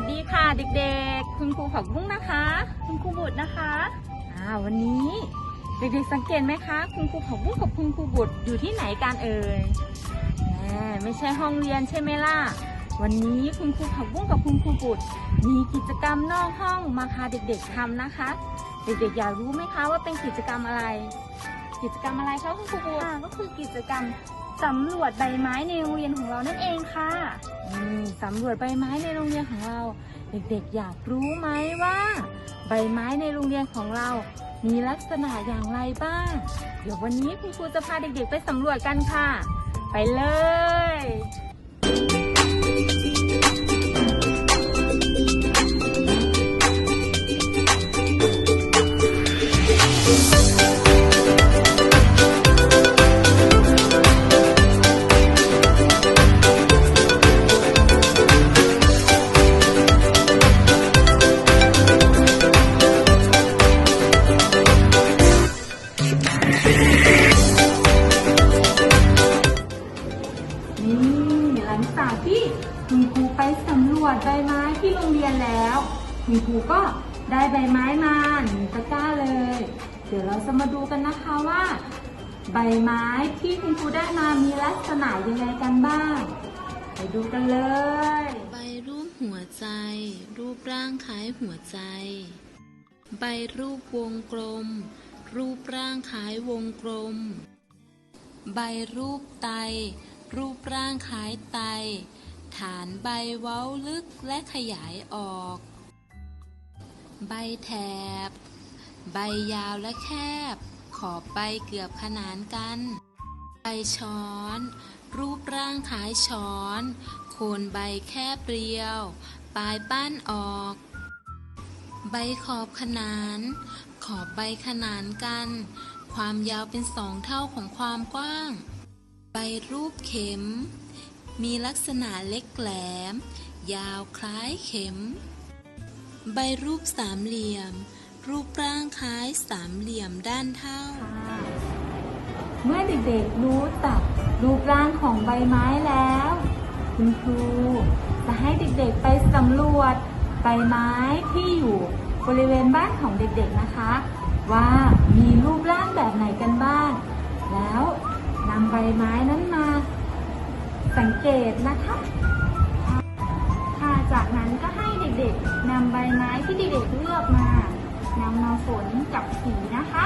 สดีค่ะเด็กๆ คุณครูผักบุ้งนะคะ คุณครูบุตรนะคะอ่าวันนี้เด็กๆสังเกตไหมคะ คุณครูผักบุ้งกับคุณครูบุตรอยู่ที่ไหนกันเอ่ยแหมไม่ใช่ห้องเรียนใช่ไหมล่ะ วันนี้คุณครูผักบุ้งกับคุณครูบุตร มีกิจกรรมนอกห้องมาพาเด็กๆทำนะคะ เด็กๆอยากรู้ไหมคะว่าเป็นกิจกรรมอะไร กิจกรรมอะไรคะคุณครูบุตรก็คือกิจกรรมสำรวจใบไม้ในโรงเรียนของเรานั่นเองค่ะ สำรวจใบไม้ในโรงเรียนของเรา เด็กๆ อยากรู้ไหมว่า ใบไม้ในโรงเรียนของเรา มีลักษณะอย่างไรบ้าง เดี๋ยววันนี้คุณครูจะพาเด็กๆ ไปสำรวจกันค่ะ ไปเลย ใบไม้ที่โรงเรียนแล้วคุณครูก็ได้ใบไม้มาหนึ่งตะกร้าเลย เดี๋ยวเราจะมาดูกันนะคะว่า ใบไม้ที่คุณครูได้มามีลักษณะยังไงกันบ้าง ไปดูกันเลย ใบรูปหัวใจ รูปร่างคล้ายหัวใจ ใบรูปวงกลม รูปร่างคล้ายวงกลม ใบรูปไต รูปร่างคล้ายไต ฐานใบเว้าลึกและขยายออก ใบแถบ ใบยาวและแคบ ขอบใบเกือบขนานกัน ใบช้อน รูปร่างคล้ายช้อน โคนใบแคบเรียว ปลายป้านออก ใบขอบขนาน ขอบใบขนานกัน ความยาวเป็นสองเท่าของความกว้าง ใบรูปเข็ม มีลักษณะเล็กแหลม ยาวคล้ายเข็ม ใบรูปสามเหลี่ยม รูปร่างคล้ายสามเหลี่ยมด้านเท่า เมื่อเด็กๆรู้จักรูปร่างของใบไม้แล้ว คุณครูจะให้เด็กๆไปสำรวจใบไม้ที่อยู่บริเวณบ้านของเด็กๆนะคะ ว่ามีรูปร่างแบบไหนกันบ้าง แล้วนำใบไม้นั้นมา สังเกตนะคะ ค่ะ จากนั้นก็ให้เด็กๆนำใบไม้ที่เด็กๆเลือกมานำมาฝนกับสีนะคะ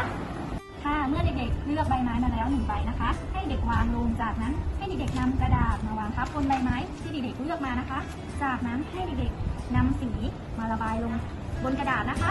ค่ะเมื่อเด็กๆเลือกใบไม้มาแล้วหนึ่งใบนะคะ ให้เด็กวางลงจากนั้น ให้เด็กๆนำกระดาษมาวางทับบนใบไม้ที่เด็กๆเลือกมานะคะ จากนั้นให้เด็กๆนำสีมาระบายลงบนกระดาษนะคะ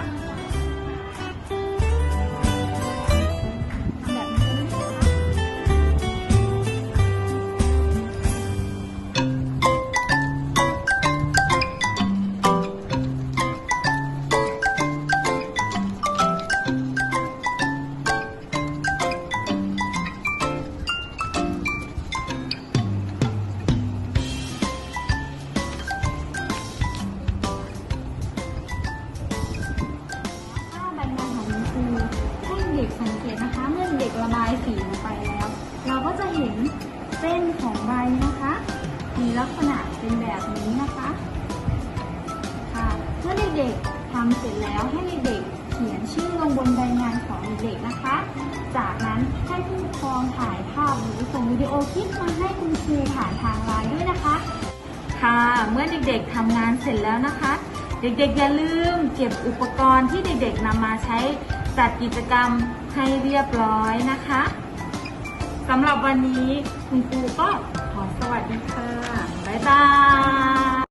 สังเกตนะคะ เมื่อเด็กระบายสีลงไปแล้ว เราก็จะเห็นเส้นของใบนะคะ มีลักษณะเป็นแบบนี้นะคะค่ะเมื่อเด็กๆทำเสร็จแล้วให้เด็กๆเขียนชื่อลงบนใบงานของเด็กๆนะคะ จากนั้นให้ผู้ปกครองถ่ายภาพหรือส่งวิดีโอคลิปมาให้คุณครูผ่านทางไลน์ด้วยนะคะ ค่ะเมื่อเด็กๆทำงานเสร็จแล้วนะคะ เด็กๆอย่าลืมเก็บอุปกรณ์ที่เด็กๆนำมาใช้จัดกิจกรรม ให้เรียบร้อยนะคะสำหรับวันนี้คุณครูก็ขอสวัสดีค่ะ บ๊ายบาย